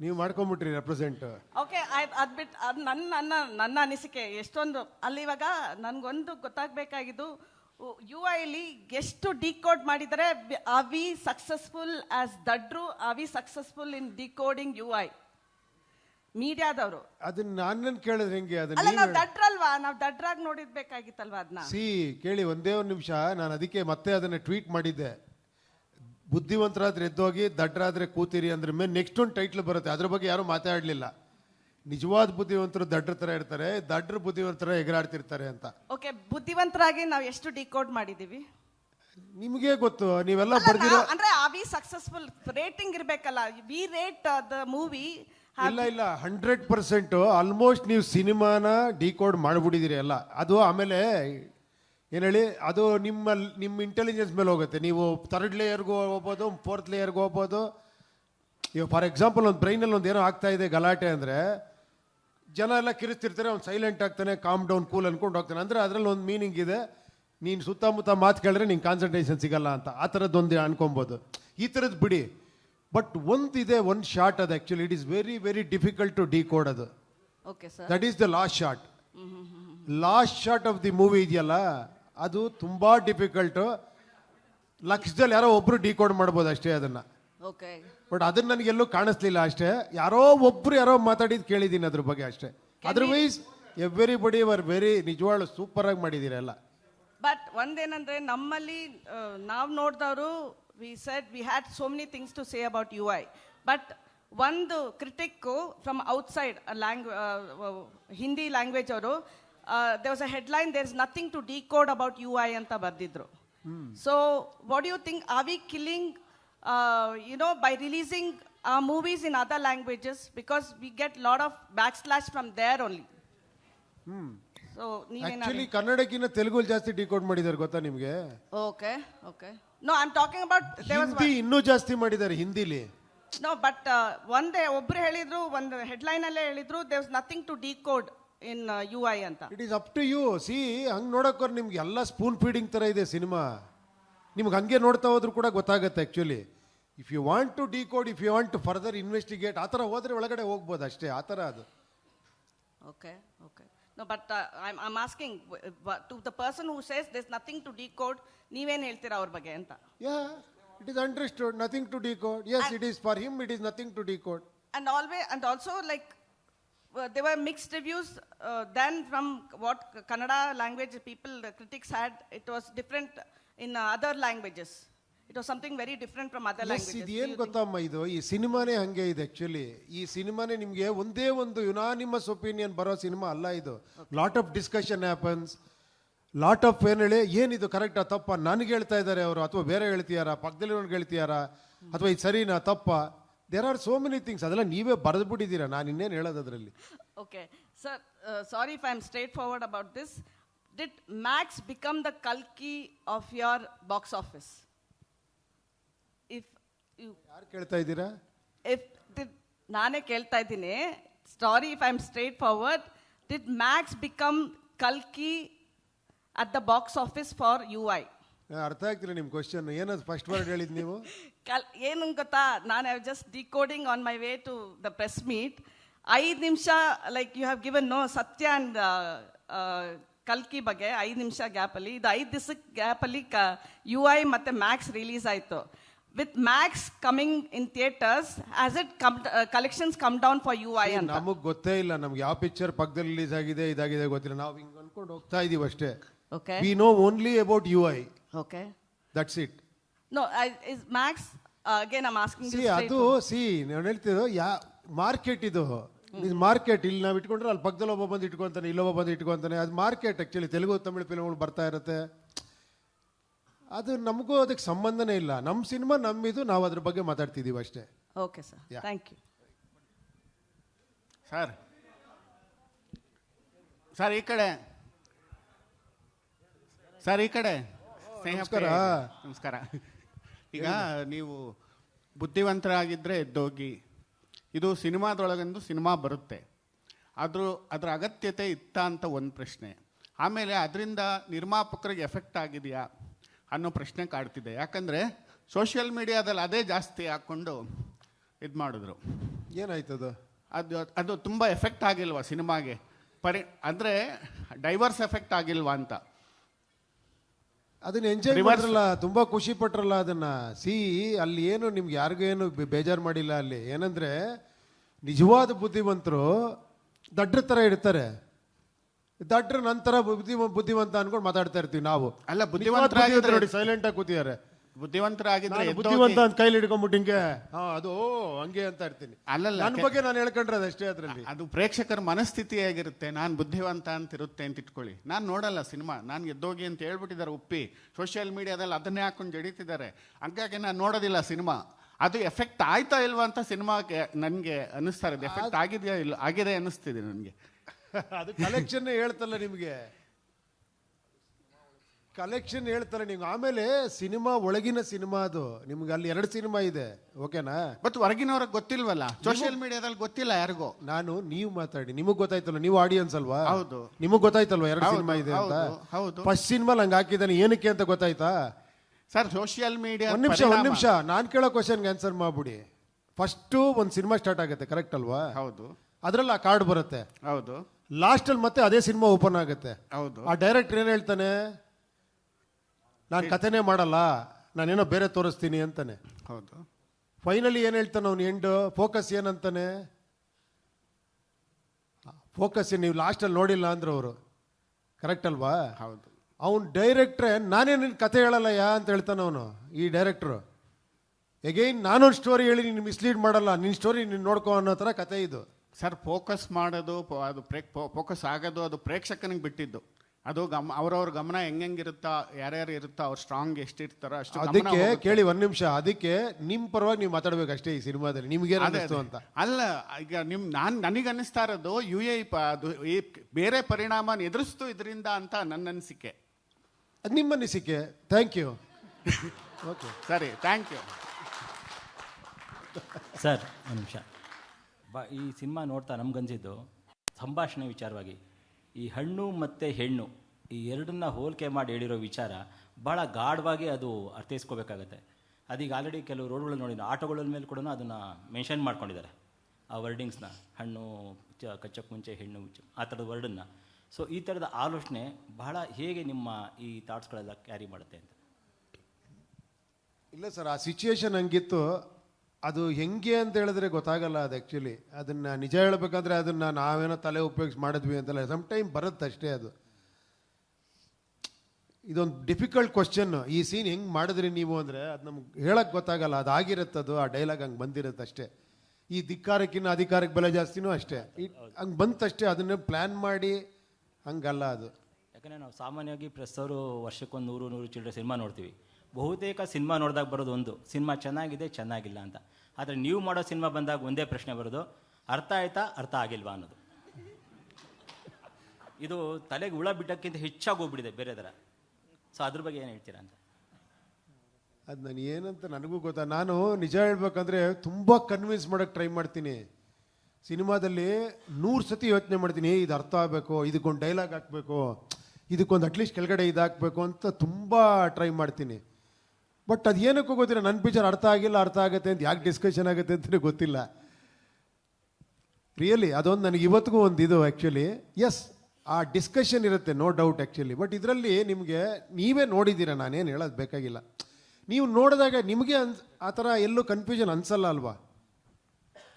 ನೀವು ಮಾಡ್ಕೊಂಬಿಟ್ರಿ ರೆಪ್ರೆಸೆಂಟ್ ಓಕೆ ಅದು ಬಿಟ್ಟು ಅದು ನನ್ನ ನನ್ನ ನನ್ನ ಅನಿಸಿಕೆ. ಎಷ್ಟೊಂದು ಅಲ್ಲಿ ಇವಾಗ ನನಗೊಂದು ಗೊತ್ತಾಗಬೇಕಾಗಿದ್ದು ಯು ಐಲಿ ಎಷ್ಟು ಡಿಕೋಡ್ ಮಾಡಿದರೆ are we successful as ದಡ್ರು? Are we successful in decoding U I ಮೀಡಿಯಾದವರು. ಅದನ್ನ ನಾನು ಕೇಳಿದ್ರೆ ಹೆಂಗೆ? ಅದನ್ನ ಅಲ್ಲ ನೀವ್ ನಾವು ದಡ್ರಲ್ವಾ? ನಾವು ದಡ್ರಾಗಿ ನೋಡಿರ್ಬೇಕಾಗಿತ್ತಲ್ವಾ ಅದನ್ನ ಸಿ ಕೇಳಿ ಒಂದೇ ಒಂದು ನಿಮಿಷ. ನಾನು ಅದಕ್ಕೆ ಮತ್ತೆ ಅದನ್ನ ಟ್ವೀಟ್ ಮಾಡಿದ್ದೆ. ಬುದ್ಧಿವಂತರಾದ್ರೆ ಎದ್ದೋಗಿ ದಡ್ಡರಾದ್ರೆ ಕೂತಿರಿ ಅಂದ್ರೆ ಮೇಲೆ ನೆಕ್ಸ್ಟ್ ಒಂದು ಟೈಟ್ಲ್ ಬರುತ್ತೆ. ಅದ್ರ ಬಗ್ಗೆ ಯಾರು ಮಾತಾಡಲಿಲ್ಲ. ನಿಜವಾದ ಬುದ್ಧಿವಂತರು ದಡ್ರ ತರ ಇರ್ತಾರೆ ದಡ್ರ ಬುದ್ಧಿವಂತರ ಎಗರಾಡ್ತಿರ್ತಾರೆ ಅಂತ. ಓಕೆ ಬುದ್ಧಿವಂತರಾಗಿ ನಾವು ಎಷ್ಟು ಡಿಕೋಡ್ ಮಾಡಿದೀವಿ? ನಿಮಗೆ ಗೊತ್ತು ನೀವೆಲ್ಲ ಅಲ್ಲ, ಬರ್ದಿರೋ ಅಂದ್ರೆ ವಿ ಸಕ್ಸಸ್ಫುಲ್ ರೇಟಿಂಗ್ ಇರ್ಬೇಕಲ್ಲ ವಿ ರೇಟ್ ದ ಮೂವಿ ಇಲ್ಲ ಇಲ್ಲ ಹಂಡ್ರೆಡ್ ಪರ್ಸೆಂಟ್ ಆಲ್ಮೋಸ್ಟ್ ನೀವು ಸಿನಿಮಾನ ಡಿಕೋಡ್ ಮಾಡಿಬಿಟ್ಟಿದ್ದೀರಿ ಎಲ್ಲ. ಅದು ಆಮೇಲೆ ಏನು ಹೇಳಿ ಅದು ನಿಮ್ಮ ನಿಮ್ಮ ಇಂಟೆಲಿಜೆನ್ಸ್ ಮೇಲೆ ಹೋಗುತ್ತೆ. ನೀವು ಥರ್ಡ್ ಲೇಯರ್ಗೂ ಹೋಗ್ಬೋದು ಫೋರ್ತ್ ಲೇಯರ್ಗೂ ಹೋಗ್ಬೋದು. ಇವಾಗ ಫಾರ್ ಎಕ್ಸಾಂಪಲ್ ಒಂದು ಬ್ರೈನಲ್ಲಿ ಒಂದು ಏನೋ ಆಗ್ತಾ ಇದೆ ಗಲಾಟೆ ಅಂದರೆ ಜನ ಎಲ್ಲ ಕಿರಿಸ್ತಿರ್ತಾರೆ ಅವ್ನು ಸೈಲೆಂಟ್ ಆಗ್ತಾನೆ ಕಾಮ್ ಡೌನ್ ಕೂಲ್ ಅನ್ಕೊಂಡು ಹೋಗ್ತಾನೆ. ಅಂದರೆ ಅದರಲ್ಲಿ ಒಂದು ಮೀನಿಂಗ್ ಇದೆ ನೀನು ಸುತ್ತಮುತ್ತ ಮಾತು ಕೇಳಿದ್ರೆ ನಿಂಗೆ ಕಾನ್ಸಂಟ್ರೇಷನ್ ಸಿಗಲ್ಲ ಅಂತ. ಆ ಥರದ್ದೊಂದು ಅನ್ಕೊಬೋದು. ಈ ಥರದ್ದು ಬಿಡಿ. ಬಟ್ ಒಂದಿದೆ ಒಂದು ಶಾರ್ಟ್ ಅದು actually it is very very difficult to decode ಅದು that is the last shot last shot of the movie ಇದೆಯಲ್ಲ ಅದು ತುಂಬ ಡಿಫಿಕಲ್ಟು ಲಕ್ಷದಲ್ಲಿ ಯಾರೋ ಒಬ್ಬರು ಡಿ ಕೋಡ್ ಮಾಡ್ಬೋದು ಅಷ್ಟೇ ಅದನ್ನು. ಓಕೆ ಬಟ್ ಅದನ್ನ ನನಗೆಲ್ಲೂ ಕಾಣಿಸ್ಲಿಲ್ಲ ಅಷ್ಟೇ. ಯಾರೋ ಒಬ್ರು ಯಾರೋ ಮಾತಾಡಿದ್ ಕೇಳಿದ್ದೀನಿ ಅದ್ರ ಬಗ್ಗೆ ಅಷ್ಟೇ. Otherwise everybody were very ನಿಜವಾಳ ಸೂಪರ್ ಆಗಿ ಮಾಡಿದ್ದೀರ ಎಲ್ಲ. ಬಟ್ ಒಂದೇನಂದ್ರೆ ನಮ್ಮಲ್ಲಿ ನಾವು ನೋಡಿದವರು we said we had so many things to say about U I but ಒಂದು critic from outside language Hindi language ಅವರು they was a headline there is nothing to decode about U I ಅಂತ ಬರೆದಿದ್ರು. So what you think are we killing you know by releasing movies in other languages because we get lot of backlash from there only so ನೀವೇನಾದ್ರು actually ಕನ್ನಡಕ್ಕಿಂತ ತೆಲುಗು ಜಾಸ್ತಿ decode ಮಾಡಿದ್ದಾರೆ ಗೊತ್ತಾ ನಿಮ್ಗೆ? Okay, okay. No, I'm talking about there was Hindi ಇನ್ನೂ ಜಾಸ್ತಿ ಮಾಡಿದ್ದಾರೆ ಹಿಂದಿಲಿ. No, but uh, one day ಒಬ್ರು ಹೇಳಿದ್ರು ಒಂದು ಹೆಡ್ಲೈನ್ ಅಲ್ಲೇ ಹೇಳಿದ್ರು there was nothing to decode in U I ಅಂತ. It is up to you see ಹಂಗೆ ನೋಡೋಕ್ಕೋರ್ ನಿಮ್ಗೆ ಎಲ್ಲ ಸ್ಪೂನ್ ಫೀಡಿಂಗ್ ತರ ಇದೆ ಸಿನಿಮಾ. ನಿಮ್ಗೆ ಹಂಗೆ ನೋಡ್ತಾ ಹೋದ್ರು ಕೂಡ ಗೊತ್ತಾಗುತ್ತೆ actually if you want to decode if you want to further investigate ಆ ಥರ ಹೋದ್ರೆ ಒಳಗಡೆ ಹೋಗ್ಬೋದು ಅಷ್ಟೇ ಆ ಥರ ಅದು. Okay okay no but I am asking to the person who says this nothing to decode ನೀವೇನು ಹೇಳ್ತೀರಾ ಅವ್ರ ಬಗ್ಗೆ ಅಂತ? Yeah it is understood nothing to decode yes it is for him it is nothing to decode and always and also like uh, there were mixed reviews uh, then from what kannada language people the critics had. It was different in uh, other languages. It was something very different from other languages. ಇದು ಏನು ಗೊತ್ತಮ್ಮ ಇದು? ಈ ಸಿನಿಮಾನೇ ಹಂಗೆ ಇದೆ actually ಈ ಸಿನಿಮಾನೇ ನಿಮಗೆ ಒಂದೇ ಒಂದು ಯುನಾನಿಮಸ್ ಒಪಿನಿಯನ್ ಬರೋ ಸಿನಿಮಾ ಅಲ್ಲ ಇದು. Lot of discussion happens lot of ಏನು ಹೇಳಿ ಏನಿದು ಕರೆಕ್ಟಾ ತಪ್ಪ? ನನಗೆ ಹೇಳ್ತಾ ಇದ್ದಾರೆ ಅವರು ಅಥವಾ ಬೇರೆ ಹೇಳ್ತೀಯಾರ? ಪಕ್ಕದಲ್ಲಿ ಪಕ್ಕದಲ್ಲಿರೋನ್ಗೆ ಹೇಳ್ತೀಯಾರ ಅಥವಾ ಇದು ಸರಿನಾ ತಪ್ಪ? There are so many things ಅದೆಲ್ಲ ನೀವೇ ಬರೆದು ಬಿಟ್ಟಿದ್ದೀರಾ ನಾನು ಇನ್ನೇನು ಹೇಳೋದು ಅದರಲ್ಲಿ okay sir sorry if I am straightforward about this. Did max become the kalki of your box office if you if did nane kelta ನಾನೇ ಕೇಳ್ತಾ ಇದ್ದೀನಿ story, if I'm straightforward, did Max become Kalki at the box office for UI? ಅರ್ಥ ಆಗ್ತಿಲ್ಲ ನಿಮ್ಮ question ಏನದು first word ಹೇಳಿದ್ ನೀವು ಕಲ್ ಏನು ಗೊತ್ತಾ ನಾನು I just decoding on my way to the press meet ಐದು ನಿಮಿಷ like you have given no ಸತ್ಯ ಆ್ಯಂಡ್ ಕಲ್ಕಿ ಬಗ್ಗೆ ಐದು ನಿಮಿಷ ಗ್ಯಾಪಲ್ಲಿ ಇದು ಐದು ದಿವ್ಸಕ್ಕೆ ಗ್ಯಾಪಲ್ಲಿ ಕ ಯು ಐ ಮತ್ತು ಮ್ಯಾಕ್ಸ್ ರಿಲೀಸ್ ಆಯಿತು. With Max coming in theatres as it come collections come down for U I ಅಂತ? ನಮಗೆ ಗೊತ್ತೇ ಇಲ್ಲ ನಮ್ಗೆ ಯಾವ ಪಿಕ್ಚರ್ ಪಕ್ಕದಲ್ಲಿ ರಿಲೀಸ್ ಆಗಿದೆ ಇದಾಗಿದೆ ಗೊತ್ತಿಲ್ಲ. ನಾವು ಹಿಂಗ್ ಅನ್ಕೊಂಡು ಹೋಗ್ತಾ ಇದೀವಿ ಅಷ್ಟೇ. Okay we know only about U I okay that's it no is Max again I asking C ಅದು ಸಿ ನಾನು ಹೇಳ್ತಿದ್ದು ಯಾ ಮಾರ್ಕೆಟ್ ಇದು. ಮಾರ್ಕೆಟ್ ಇಲ್ಲಿ ನಾವು ಇಟ್ಕೊಂಡ್ರೆ ಅಲ್ಲಿ ಪಕ್ಕದಲ್ಲಿ ಒಬ್ಬ ಬಂದು ಇಟ್ಕೊಂತಾನೆ ಇಲ್ಲೊಬ್ಬ ಬಂದು ಇಟ್ಕೊಂತಾನೆ ಅದು ಮಾರ್ಕೆಟ್ ಆ್ಯಕ್ಚುಲಿ ತೆಲುಗು ತಮಿಳು ಫಿಲ್ಮ್ಗಳು ಬರ್ತಾ ಇರುತ್ತೆ. ಅದು ನಮಗೂ ಅದಕ್ಕೆ ಸಂಬಂಧನೇ ಇಲ್ಲ. ನಮ್ಮ ಸಿನಿಮಾ ನಮ್ಮಿದು ನಾವು ಅದ್ರ ಬಗ್ಗೆ ಮಾತಾಡ್ತಿದ್ದೀವಿ ಅಷ್ಟೇ. Okay sir. Thank you sir sir ಈ ಕಡೆ. ಸರ್ ಈ ಕಡೆ. ನಮಸ್ಕಾರ. ನಮಸ್ಕಾರ. ಈಗ ನೀವು ಬುದ್ಧಿವಂತರಾಗಿದ್ದರೆ ಎದ್ದೋಗಿ ಇದು ಸಿನಿಮಾದೊಳಗಂದು ಸಿನಿಮಾ ಬರುತ್ತೆ. ಆದರೂ ಅದರ ಅಗತ್ಯತೆ ಇತ್ತ ಅಂತ ಒಂದು ಪ್ರಶ್ನೆ. ಆಮೇಲೆ ಅದರಿಂದ ನಿರ್ಮಾಪಕರಿಗೆ ಎಫೆಕ್ಟ್ ಆಗಿದೆಯಾ ಅನ್ನೋ ಪ್ರಶ್ನೆ ಕಾಡ್ತಿದೆ. ಯಾಕಂದರೆ ಸೋಷಿಯಲ್ ಮೀಡಿಯಾದಲ್ಲಿ ಅದೇ ಜಾಸ್ತಿ ಹಾಕ್ಕೊಂಡು ಇದು ಮಾಡಿದ್ರು. ಏನಾಯ್ತದು ಅದು ಅದು ತುಂಬ ಎಫೆಕ್ಟ್ ಆಗಿಲ್ವಾ ಸಿನಿಮಾಗೆ? ಪರಿ ಅಂದರೆ ಡೈವರ್ಸ್ ಎಫೆಕ್ಟ್ ಆಗಿಲ್ವಾ ಅಂತ. ಅದನ್ನ ಎಂಜಾಯ್ ಮಾಡ್ರಲ್ಲ ಮಾಡಿರಲ್ಲ ತುಂಬಾ ಖುಷಿ ಪಟ್ರಲ್ಲ ಅದನ್ನ. ಸಿ ಅಲ್ಲಿ ಏನು ನಿಮ್ಗೆ ಯಾರಿಗೂ ಏನು ಬೇಜಾರ್ ಮಾಡಿಲ್ಲ ಅಲ್ಲಿ. ಏನಂದ್ರೆ ನಿಜವಾದ ಬುದ್ಧಿವಂತರು ದಡ್ರ ತರ ಇರ್ತಾರೆ. ದಡ್ರ ನಂತರ ಬುದ್ಧಿ ಬುದ್ಧಿವಂತ ಅನ್ಕೊಂಡು ಮಾತಾಡ್ತಾ ಇರ್ತೀವಿ ನಾವು. ಅಲ್ಲ, ಬುದ್ಧಿವಂತ ನೋಡಿ ಸೈಲೆಂಟ್ ಆಗಿ ಕೂತಿದ್ದಾರೆ. ಬುದ್ಧಿವಂತರಾಗಿದ್ರೆ ಬುದ್ಧಿವಂತ ಅಂತ ಕೈಲಿ ಹಿಡ್ಕೊಂಡ್ಬಿಟ್ಟು ಹಿಂಗೆ. ಹಾ ಅದು ಹಂಗೆ ಅಂತ ಇರ್ತೀನಿ. ಅಲ್ಲಲ್ಲ, ನನ್ನ ಬಗ್ಗೆ ನಾನು ಹೇಳ್ಕೊಂಡ್ರೆ ಅದಷ್ಟೇ ಅದ್ರಲ್ಲಿ. ಅದು ಪ್ರೇಕ್ಷಕರ ಮನಸ್ಥಿತಿ ಹೇಗಿರುತ್ತೆ ನಾನು ಬುದ್ಧಿವಂತ ಅಂತ ಇರುತ್ತೆ ಅಂತ ಇಟ್ಕೊಳ್ಳಿ. ನಾನು ನೋಡಲ್ಲ ಸಿನಿಮಾ. ನಾನು ಎದ್ದೋಗಿ ಅಂತ ಹೇಳ್ಬಿಟ್ಟಿದ್ದಾರೆ ಉಪ್ಪಿ. ಸೋಷಿಯಲ್ ಮೀಡಿಯಾದಲ್ಲಿ ಅದನ್ನೇ ಹಾಕೊಂಡು ಜಡೀತಿದ್ದಾರೆ. ಹಂಗಾಗಿ ನಾನು ನೋಡೋದಿಲ್ಲ ಸಿನಿಮಾ. ಅದು ಎಫೆಕ್ಟ್ ಆಯ್ತಾ ಇಲ್ವಾ ಅಂತ ಸಿನಿಮಾಗೆ ನನಗೆ ಅನ್ನಿಸ್ತಾ ಇರೋದು. ಎಫೆಕ್ಟ್ ಆಗಿದೆಯಾ ಇಲ್ಲ ಆಗಿದೆ ಅನ್ನಿಸ್ತಿದೆ ನನಗೆ. ಅದು ಕಲೆಕ್ಷನ್ ಹೇಳ್ತಲ್ಲ ನಿಮಗೆ. ಕಲೆಕ್ಷನ್ ಹೇಳ್ತಾರೆ ನೀವು. ಆಮೇಲೆ ಸಿನಿಮಾ ಒಳಗಿನ ಸಿನಿಮಾ ಅದು. ನಿಮ್ಗೆ ಅಲ್ಲಿ ಎರಡು ಸಿನಿಮಾ ಇದೆ. ಓಕೆನಾ? ಬಟ್ ಹೊರಗಿನವ್ರಿಗೆ ಗೊತ್ತಿಲ್ವಲ್ಲ? ಸೋಷಿಯಲ್ ಮೀಡಿಯಾದಲ್ಲಿ ಗೊತ್ತಿಲ್ಲ ಯಾರಿಗೂ. ನಾನು ನೀವು ಮಾತಾಡಿ. ನಿಮಗ್ ಗೊತ್ತಾಯ್ತಲ್ಲ ನೀವು ಆಡಿಯನ್ಸ್ ಅಲ್ವಾ? ಹೌದು. ನಿಮಗ್ ಗೊತ್ತಾಯ್ತಲ್ವಾ ಎರಡು ಸಿನಿಮಾ ಇದೆ ಅಂತ? ಹೌದು. ಫಸ್ಟ್ ಸಿನಿಮಾ ನಂಗೆ ಹಾಕಿದ್ದಾನೆ ಏನಕ್ಕೆ ಅಂತ ಗೊತ್ತಾಯ್ತಾ? ಸರ್ ಸೋಷಿಯಲ್ ಮೀಡಿಯಾ ಒಂದ್ ನಿಮಿಷ ಒಂದ್ ನಿಮಿಷ. ನಾನ್ ಕೇಳೋ ಕ್ವಶನ್ಗೆ ಆನ್ಸರ್ ಮಾಡ್ಬಿಡಿ. ಫಸ್ಟ್ ಒಂದ್ ಸಿನಿಮಾ ಸ್ಟಾರ್ಟ್ ಆಗುತ್ತೆ ಕರೆಕ್ಟ್ ಅಲ್ವಾ? ಹೌದು. ಅದ್ರಲ್ಲಿ ಆ ಕಾರ್ಡ್ ಬರುತ್ತೆ. ಹೌದು. ಲಾಸ್ಟ್ ಅಲ್ಲಿ ಮತ್ತೆ ಅದೇ ಸಿನಿಮಾ ಓಪನ್ ಆಗುತ್ತೆ. ಹೌದು. ಆ ಡೈರೆಕ್ಟರ್ ಏನ್ ಹೇಳ್ತಾನೆ? ನಾನು ಕಥೆನೇ ಮಾಡಲ್ಲ ನಾನೇನೋ ಬೇರೆ ತೋರಿಸ್ತೀನಿ ಅಂತಾನೆ. ಹೌದು. ಫೈನಲಿ ಏನು ಹೇಳ್ತಾನೆ ಅವನು ಎಂಡು ಫೋಕಸ್ ಏನಂತಾನೆ? ಫೋಕಸ್ ನೀವು ಲಾಸ್ಟಲ್ಲಿ ನೋಡಿಲ್ಲ ಅಂದ್ರೆ ಅವರು. ಕರೆಕ್ಟ್ ಅಲ್ವಾ? ಹೌದು. ಅವ್ನು ಡೈರೆಕ್ಟ್ರೆ ನಾನೇನು ನಿನ್ನ ಕತೆ ಹೇಳಲ್ಲ ಯಾ ಅಂತ ಹೇಳ್ತಾನೆ ಅವನು ಈ ಡೈರೆಕ್ಟ್ರು ಎಗೈನ್ ನಾನೊಂದು ಸ್ಟೋರಿ ಹೇಳಿ ನೀನು ಮಿಸ್ಲೀಡ್ ಮಾಡಲ್ಲ ನಿನ್ನ ಸ್ಟೋರಿ ನೀನು ನೋಡ್ಕೋ ಅನ್ನೋ ಥರ ಕತೆ ಇದು. ಸರ್ ಫೋಕಸ್ ಮಾಡೋದು ಅದು ಪ್ರೇಕ್ ಫೋಕಸ್ ಆಗೋದು ಅದು ಪ್ರೇಕ್ಷಕನಿಗೆ ಬಿಟ್ಟಿದ್ದು. ಅದು ಗಮ ಅವ್ರವ್ರ ಗಮನ ಹೆಂಗಿರುತ್ತಾ ಯಾರ್ಯಾರು ಇರುತ್ತಾ ಅವ್ರು ಸ್ಟ್ರಾಂಗ್ ಎಷ್ಟಿರ್ತಾರೋ ಅಷ್ಟು ಗಮನ ಅದಕ್ಕೆ ಹೋಗುತ್ತೆ. ಕೇಳಿ ಒಂದ್ ನಿಮಿಷ ಅದಕ್ಕೆ ನಿಮ್ಮ ಪರವಾಗಿ ನೀವು ಮಾತಾಡ್ಬೇಕು ಅಷ್ಟೇ ಈ ಸಿನಿಮಾದಲ್ಲಿ. ನಿಮ್ಗೆ ಅದೇ, ಅದೇ. ಅಂತ? ಅಲ್ಲ ಈಗ ನಿಮ್ ನಾನ್ ನನಗೆ ಅನಿಸ್ತಾ ಇರೋದು ಯು ಎ ಅದು ಈ ಬೇರೆ ಪರಿಣಾಮ ಎದುರಿಸ್ತು ಇದರಿಂದ ಅಂತ ನನ್ನ ಅನಿಸಿಕೆ. ಅದು ನಿಮ್ಮ ಅನಿಸಿಕೆ. ಥ್ಯಾಂಕ್ ಯು ಓಕೆ ಸರಿ ಥ್ಯಾಂಕ್ ಯು ಸರ್ ಒಂದು ನಿಮಿಷ. ಬಾ ಈ ಸಿನಿಮಾ ನೋಡ್ತಾ ನಮ್ಗನ್ಸಿದ್ದು ಸಂಭಾಷಣೆ ವಿಚಾರವಾಗಿ. ಈ ಹಣ್ಣು ಮತ್ತು ಹೆಣ್ಣು ಈ ಎರಡನ್ನ ಹೋಲಿಕೆ ಮಾಡಿ ಹೇಳಿರೋ ವಿಚಾರ ಭಾಳ ಗಾಢವಾಗಿ ಅದು ಅರ್ಥೈಸ್ಕೋಬೇಕಾಗತ್ತೆ. ಅದೀಗ ಆಲ್ರೆಡಿ ಕೆಲವು ರೋಡ್ಗಳಲ್ಲಿ ನೋಡಿದ ಆಟೋಗಳ ಮೇಲೆ ಕೂಡ ಅದನ್ನು ಮೆನ್ಷನ್ ಮಾಡ್ಕೊಂಡಿದ್ದಾರೆ. ಆ ವರ್ಡಿಂಗ್ಸ್ನ ಹಣ್ಣು, ಚ ಕಚ್ಚಕ್ಕೆ ಮುಂಚೆ ಹೆಣ್ಣು ಆ ಥರದ ವರ್ಡನ್ನು ಸೊ ಈ ಥರದ ಆಲೋಚನೆ ಬಹಳ ಹೇಗೆ ನಿಮ್ಮ ಈ ಥಾಟ್ಸ್ಗಳೆಲ್ಲ ಕ್ಯಾರಿ ಮಾಡುತ್ತೆ ಅಂತ? ಇಲ್ಲ ಸರ್, ಆ ಸಿಚುಯೇಷನ್ ಹಂಗಿತ್ತು. ಅದು ಹೆಂಗೆ ಅಂತ ಹೇಳಿದ್ರೆ ಗೊತ್ತಾಗಲ್ಲ ಅದು ಆ್ಯಕ್ಚುಲಿ ಅದನ್ನು ನಿಜ ಹೇಳಬೇಕಂದ್ರೆ ಅದನ್ನು ನಾವೇನೋ ತಲೆ ಉಪಯೋಗಿಸಿ ಮಾಡಿದ್ವಿ ಅಂತಲ್ಲ ಸಮ್ ಟೈಮ್ ಬರುತ್ತೆ ಅಷ್ಟೇ ಅದು. ಇದೊಂದು ಡಿಫಿಕಲ್ಟ್ ಕ್ವಶನ್ ಈ ಸೀನ್ ಹೆಂಗೆ ಮಾಡಿದ್ರಿ ನೀವು ಅಂದರೆ ಅದು ನಮ್ಗೆ ಹೇಳಕ್ಕೆ ಗೊತ್ತಾಗಲ್ಲ. ಅದು ಆಗಿರುತ್ತದು, ಆ ಡೈಲಾಗ್ ಹಂಗೆ ಬಂದಿರುತ್ತೆ ಅಷ್ಟೇ. ಈ ಧಿಕ್ಕಾರಕ್ಕಿನ್ನ ಅಧಿಕಾರಕ್ಕೆ ಬೆಲೆ ಜಾಸ್ತಿನೂ ಅಷ್ಟೇ. ಹಂಗೆ ಬಂತಷ್ಟೇ, ಅದನ್ನ ಪ್ಲ್ಯಾನ್ ಮಾಡಿ, ಹಂಗಲ್ಲ ಅದು. ಯಾಕಂದರೆ ನಾವು ಸಾಮಾನ್ಯವಾಗಿ ಪ್ರೆಸ್ ಅವರು ವರ್ಷಕ್ಕೊಂದು ನೂರು ನೂರು ಚಿಲ್ಡ್ರೆ ಸಿನಿಮಾ ನೋಡ್ತೀವಿ. ಬಹುತೇಕ ಸಿನಿಮಾ ನೋಡಿದಾಗ ಬರೋದು ಒಂದು, ಸಿನಿಮಾ ಚೆನ್ನಾಗಿದೆ, ಚೆನ್ನಾಗಿಲ್ಲ ಅಂತ. ಆದರೆ ನೀವು ಮಾಡೋ ಸಿನಿಮಾ ಬಂದಾಗ ಒಂದೇ ಪ್ರಶ್ನೆ ಬರೋದು, ಅರ್ಥ ಆಯ್ತಾ, ಅರ್ಥ ಆಗಿಲ್ವಾ ಅನ್ನೋದು. ಇದು ತಲೆಗೆ ಹುಳ ಬಿಟ್ಟಕ್ಕಿಂತ ಹೆಚ್ಚಾಗಿ ಹೋಗ್ಬಿಟ್ಟಿದೆ ಬೇರೆ ಥರ. ಸೊ ಅದ್ರ ಬಗ್ಗೆ ಏನು ಹೇಳ್ತೀರಾ ಅಂತ? ಅದು ನಾನು ಏನಂತ ನನಗೂ ಗೊತ್ತಾ, ನಾನು ನಿಜ ಹೇಳ್ಬೇಕಂದ್ರೆ ತುಂಬ ಕನ್ವಿನ್ಸ್ ಮಾಡೋಕ್ಕೆ ಟ್ರೈ ಮಾಡ್ತೀನಿ. ಸಿನಿಮಾದಲ್ಲಿ ನೂರು ಸತಿ ಯೋಚನೆ ಮಾಡ್ತೀನಿ ಇದು ಅರ್ಥ ಆಗಬೇಕು, ಇದಕ್ಕೊಂದು ಡೈಲಾಗ್ ಹಾಕಬೇಕು, ಇದಕ್ಕೊಂದು ಅಟ್ಲೀಸ್ಟ್ ಕೆಳಗಡೆ ಇದು ಹಾಕಬೇಕು ಅಂತ ತುಂಬ ಟ್ರೈ ಮಾಡ್ತೀನಿ. ಬಟ್ ಅದು ಏನಕ್ಕೂ ಗೊತ್ತಿಲ್ಲ ನನ್ನ ಪಿಚರ್ ಅರ್ಥ ಆಗಿಲ್ಲ, ಅರ್ಥ ಆಗುತ್ತೆ ಅಂತ ಯಾಕೆ ಡಿಸ್ಕಷನ್ ಆಗುತ್ತೆ ಅಂತಲೇ ಗೊತ್ತಿಲ್ಲ. ರಿಯಲಿ ಅದೊಂದು ನನಗೆ ಇವತ್ತಿಗೂ ಒಂದು ಇದು ಆ್ಯಕ್ಚುಲಿ ಎಸ್ ಆ ಡಿಸ್ಕಷನ್ ಇರುತ್ತೆ ನೋ ಡೌಟ್ ಆ್ಯಕ್ಚುಲಿ ಬಟ್ ಇದರಲ್ಲಿ ನಿಮಗೆ ನೀವೇ ನೋಡಿದ್ದೀರಾ ನಾನೇನು ಹೇಳೋದು ಬೇಕಾಗಿಲ್ಲ. ನೀವು ನೋಡಿದಾಗ ನಿಮಗೆ ಅನ್ ಆ ಥರ ಎಲ್ಲೂ ಕನ್ಫ್ಯೂಷನ್ ಅನ್ಸಲ್ಲ ಅಲ್ವಾ?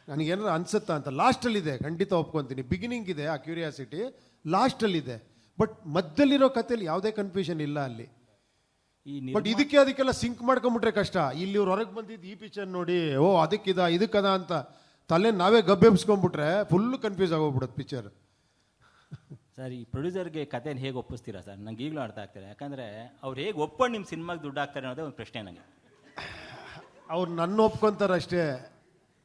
ನನಗೇನಾದ್ರು ಅನ್ಸುತ್ತಾ ಅಂತ? ಲಾಸ್ಟಲ್ಲಿದೆ ಖಂಡಿತ ಒಪ್ಕೊತೀನಿ. ಬಿಗಿನಿಂಗ್ ಇದೆ ಆ ಕ್ಯೂರಿಯಾಸಿಟಿ ಲಾಸ್ಟಲ್ಲಿದೆ ಬಟ್ ಮಧ್ಯದಲ್ಲಿರೋ ಕಥೆಯಲ್ಲಿ ಯಾವುದೇ ಕನ್ಫ್ಯೂಷನ್ ಇಲ್ಲ ಅಲ್ಲಿ. ಬಟ್ ಇದಕ್ಕೆ ಅದಕ್ಕೆಲ್ಲ ಸಿಂಕ್ ಮಾಡ್ಕೊಂಬಿಟ್ರೆ ಕಷ್ಟ. ಇಲ್ಲಿ ಇವ್ರು ಹೊರಗೆ ಬಂದಿದ್ದು ಈ ಪಿಚರ್ ನೋಡಿ ಓ ಅದಕ್ಕಿದ ಇದಕ್ಕದ ಅಂತ. ತಲೆ ನಾವೇ ಗಬ್ಬೆಬ್ಸ್ಕೊಂಡ್ಬಿಟ್ರೆ ಫುಲ್ ಕನ್ಫ್ಯೂಸ್ ಆಗೋಗ್ಬಿಡುತ್ತೆ ಪಿಕ್ಚರ್ ಸರ್ ಈ ಪ್ರೊಡ್ಯೂಸರ್ಗೆ ಕಥೆನ ಹೇಗೆ ಒಪ್ಪಿಸ್ತೀರಾ ಸರ್? ನಂಗೆ ಈಗಲೂ ಅರ್ಥ ಆಗ್ತಿಲ್ಲ. ಯಾಕಂದರೆ ಅವ್ರು ಹೇಗೆ ಒಪ್ಕೊಂಡು ನಿಮ್ಮ ಸಿನಿಮಾಗೆ ದುಡ್ಡು ಹಾಕ್ತಾರೆ ಅನ್ನೋದೇ ಒಂದು ಪ್ರಶ್ನೆ ನನಗೆ ಅವ್ರು ನನ್ನ ಒಪ್ಕೊಂತಾರೆ ಅಷ್ಟೇ.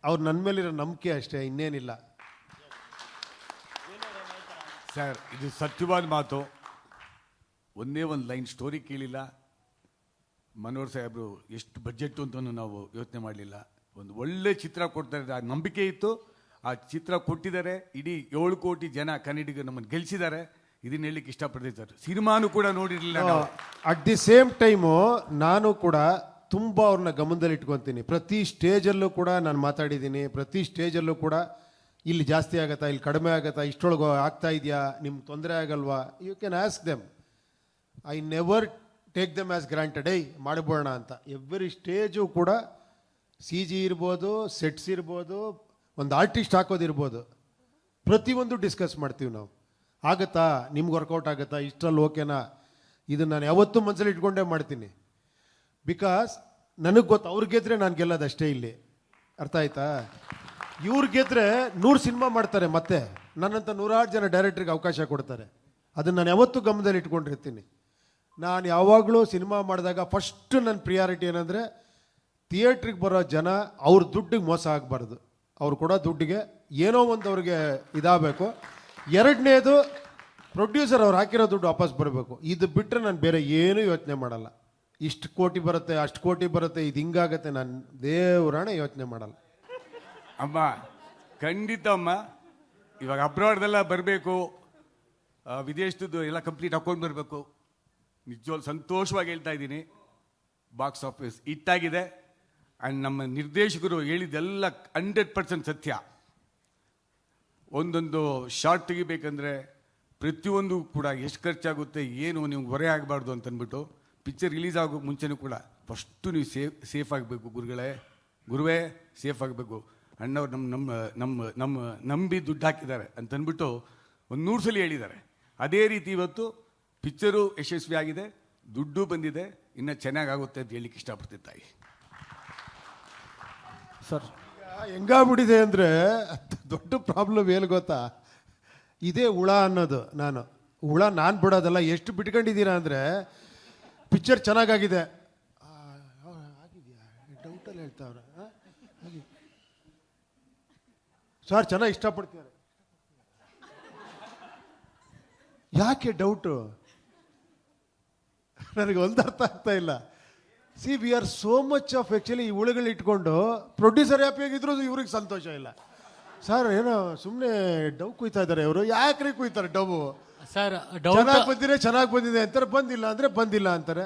ಅವ್ರು ನನ್ನ ಮೇಲಿರೋ ನಂಬಿಕೆ ಅಷ್ಟೇ ಇನ್ನೇನಿಲ್ಲ. ಸರ್ ಇದು ಸತ್ಯವಾದ ಮಾತು. ಒಂದೇ ಒಂದು ಲೈನ್ ಸ್ಟೋರಿ ಕೇಳಿಲ್ಲ. ಮನೋಹರ್ ಸಾಹೇಬರು ಎಷ್ಟು ಬಜೆಟ್ ಅಂತಲೂ ನಾವು ಯೋಚನೆ ಮಾಡಲಿಲ್ಲ. ಒಂದು ಒಳ್ಳೆ ಚಿತ್ರ ಕೊಡ್ತಾರೆ ಆ ನಂಬಿಕೆ ಇತ್ತು. ಆ ಚಿತ್ರ ಕೊಟ್ಟಿದ್ದಾರೆ ಇಡೀ ಏಳು ಕೋಟಿ ಜನ ಕನ್ನಡಿಗರು ನಮ್ಮನ್ನು ಗೆಲ್ಸಿದ್ದಾರೆ. ಇದನ್ನ ಹೇಳಲಿಕ್ಕೆ ಇಷ್ಟಪಡ್ತಿದ್ದಾರೆ ಸರ್. ಸಿನಿಮಾನು ಕೂಡ ನೋಡಿರಲಿಲ್ಲ ನಾವು. ಅಟ್ ದಿ ಸೇಮ್ ಟೈಮು ನಾನು ಕೂಡ ತುಂಬ ಅವ್ರನ್ನ ಗಮನದಲ್ಲಿ ಇಟ್ಕೊತೀನಿ. ಪ್ರತಿ ಸ್ಟೇಜಲ್ಲೂ ಕೂಡ ನಾನು ಮಾತಾಡಿದ್ದೀನಿ. ಪ್ರತಿ ಸ್ಟೇಜಲ್ಲೂ ಕೂಡ ಇಲ್ಲಿ ಜಾಸ್ತಿ ಆಗತ್ತಾ ಇಲ್ಲಿ ಕಡಿಮೆ ಆಗತ್ತಾ ಇಷ್ಟೊಳಗೆ ಆಗ್ತಾ ಇದೆಯಾ ನಿಮ್ಗೆ ತೊಂದರೆ ಆಗಲ್ವಾ? You can ask them I never take them as granted I ಮಾಡಿಬೋಣ ಅಂತ. ಎವ್ರಿ ಸ್ಟೇಜು ಕೂಡ ಸಿ ಜಿ ಇರ್ಬೋದು ಸೆಟ್ಸ್ ಇರ್ಬೋದು ಒಂದು ಆರ್ಟಿಸ್ಟ್ ಹಾಕೋದಿರ್ಬೋದು. ಪ್ರತಿಯೊಂದು ಡಿಸ್ಕಸ್ ಮಾಡ್ತೀವಿ ನಾವು. ಆಗುತ್ತಾ? ನಿಮ್ಗೆ ವರ್ಕೌಟ್ ಆಗುತ್ತಾ? ಇಷ್ಟರಲ್ಲಿ ಓಕೆನಾ? ಇದು ನಾನು ಯಾವತ್ತೂ ಮನಸ್ಸಲ್ಲಿ ಇಟ್ಕೊಂಡೇ ಮಾಡ್ತೀನಿ. ಬಿಕಾಸ್ ನನಗೆ ಗೊತ್ತು, ಅವ್ರು ಗೆದ್ರೆ ನಾನು ಗೆಲ್ಲೋದಷ್ಟೇ ಇಲ್ಲಿ. ಅರ್ಥ ಆಯ್ತಾ? ಇವ್ರು ಗೆದ್ರೆ ನೂರು ಸಿನಿಮಾ ಮಾಡ್ತಾರೆ ಮತ್ತೆ. ನನ್ನಂಥ ನೂರಾರು ಜನ ಡೈರೆಕ್ಟ್ರಿಗೆ ಅವಕಾಶ ಕೊಡ್ತಾರೆ. ಅದನ್ನು ನಾನು ಯಾವತ್ತೂ ಗಮನದಲ್ಲಿ ಇಟ್ಕೊಂಡಿರ್ತೀನಿ. ನಾನು ಯಾವಾಗಲೂ ಸಿನಿಮಾ ಮಾಡಿದಾಗ ಫಸ್ಟ್ ನನ್ನ ಪ್ರಿಯಾರಿಟಿ ಏನಂದರೆ ಥಿಯೇಟ್ರಿಗೆ ಬರೋ ಜನ ಅವ್ರ ದುಡ್ಡಿಗೆ ಮೋಸ ಆಗಬಾರ್ದು. ಅವ್ರು ಕೂಡ ದುಡ್ಡಿಗೆ ಏನೋ ಒಂದು ಅವ್ರಿಗೆ ಇದಾಗಬೇಕು. ಎರಡನೇದು ಪ್ರೊಡ್ಯೂಸರ್ ಅವ್ರು ಹಾಕಿರೋ ದುಡ್ಡು ವಾಪಸ್ ಬರಬೇಕು. ಇದು ಬಿಟ್ಟರೆ ನಾನು ಬೇರೆ ಏನೂ ಯೋಚನೆ ಮಾಡಲ್ಲ. ಇಷ್ಟು ಕೋಟಿ ಬರುತ್ತೆ, ಅಷ್ಟು ಕೋಟಿ ಬರುತ್ತೆ, ಇದು ಹಿಂಗಾಗತ್ತೆ, ನಾನು ದೇವರಾಣೆ ಯೋಚನೆ ಮಾಡಲ್ಲ. ಅಮ್ಮ, ಖಂಡಿತ ಅಮ್ಮ. ಇವಾಗ ಅಬ್ರಾಡ್ದೆಲ್ಲ ಬರಬೇಕು. ವಿದೇಶದ್ದು ಎಲ್ಲ ಕಂಪ್ಲೀಟ್ ಹಾಕೊಂಡು ಬರಬೇಕು. ನಿಜವಾಗ್ಲು ಸಂತೋಷವಾಗಿ ಹೇಳ್ತಾ ಇದ್ದೀನಿ. ಬಾಕ್ಸ್ ಆಫೀಸ್ ಇಟ್ಟಾಗಿದೆ ಆ್ಯಂಡ್ ನಮ್ಮ ನಿರ್ದೇಶಕರು ಹೇಳಿದ್ದೆಲ್ಲ ಹಂಡ್ರೆಡ್ ಪರ್ಸೆಂಟ್ ಸತ್ಯ. ಒಂದೊಂದು ಶಾರ್ಟ್ ತೆಗಿಬೇಕಂದ್ರೆ ಪ್ರತಿಯೊಂದು ಕೂಡ ಎಷ್ಟು ಖರ್ಚಾಗುತ್ತೆ, ಏನು ನೀವು ಹೊರೆ ಆಗಬಾರ್ದು ಅಂತ ಅಂದ್ಬಿಟ್ಟು ಪಿಕ್ಚರ್ ರಿಲೀಸ್ ಆಗೋ ಮುಂಚೆನೂ ಕೂಡ ಫಸ್ಟು ನೀವು ಸೇಫ್ ಸೇಫ್ ಆಗಬೇಕು ಗುರುಗಳೇ. ಗುರುವೇ ಸೇಫ್ ಆಗಬೇಕು. ಅಣ್ಣವ್ರು ನಮ್ಮ ನಮ್ಮ ನಮ್ಮ ನಮ್ಮ ನಂಬಿ ದುಡ್ಡು ಹಾಕಿದ್ದಾರೆ ಅಂತ ಅಂದ್ಬಿಟ್ಟು ಒಂದು ನೂರು ಸಲ ಹೇಳಿದ್ದಾರೆ. ಅದೇ ರೀತಿ ಇವತ್ತು ಪಿಕ್ಚರು ಯಶಸ್ವಿ ಆಗಿದೆ ದುಡ್ಡು ಬಂದಿದೆ, ಇನ್ನೂ ಚೆನ್ನಾಗಾಗುತ್ತೆ ಅಂತ ಹೇಳಿಕ್ಕೆ ಇಷ್ಟಪಡ್ತಿದ್ದಾಯಿ ಸರ್. ಹೆಂಗಾಗ್ಬಿಟ್ಟಿದೆ ಅಂದರೆ ದೊಡ್ಡ ಪ್ರಾಬ್ಲಮ್ ಏನು ಗೊತ್ತಾ? ಇದೇ ಹುಳ ಅನ್ನೋದು ನಾನು. ಹುಳ ನಾನು ಬಿಡೋದಲ್ಲ, ಎಷ್ಟು ಬಿಟ್ಕೊಂಡಿದ್ದೀರಾ ಅಂದರೆ ಪಿಕ್ಚರ್ ಚೆನ್ನಾಗಾಗಿದೆ. ಡೌಟಲ್ಲಿ ಹೇಳ್ತಾವ್ರೆ ಸರ್ ಚೆನ್ನಾಗಿ ಇಷ್ಟಪಡ್ತಾರೆ ಯಾಕೆ ಡೌಟು ನನಗೆ ಒಂದು ಅರ್ಥ ಆಗ್ತಾ ಇಲ್ಲ. See we are so much of actually ಈ ಉಳಿಗಳು ಇಟ್ಕೊಂಡು ಪ್ರೊಡ್ಯೂಸರ್ ಹ್ಯಾಪಿಯಾಗಿದ್ರು ಇವ್ರಿಗೆ ಸಂತೋಷ ಇಲ್ಲ. ಸರ್ ಏನೋ ಸುಮ್ಮನೆ ಡವ್ ಕುಯ್ತಾ ಇದ್ದಾರೆ ಇವರು ಯಾಕ್ರಿ ಕುಯ್ತಾರೆ ಡವ್? ಸರ್ ಚೆನ್ನಾಗಿ ಬಂದಿದೆ ಚೆನ್ನಾಗಿ ಬಂದಿದೆ ಅಂತಾರೆ ಬಂದಿಲ್ಲ ಅಂದರೆ ಬಂದಿಲ್ಲ ಅಂತಾರೆ.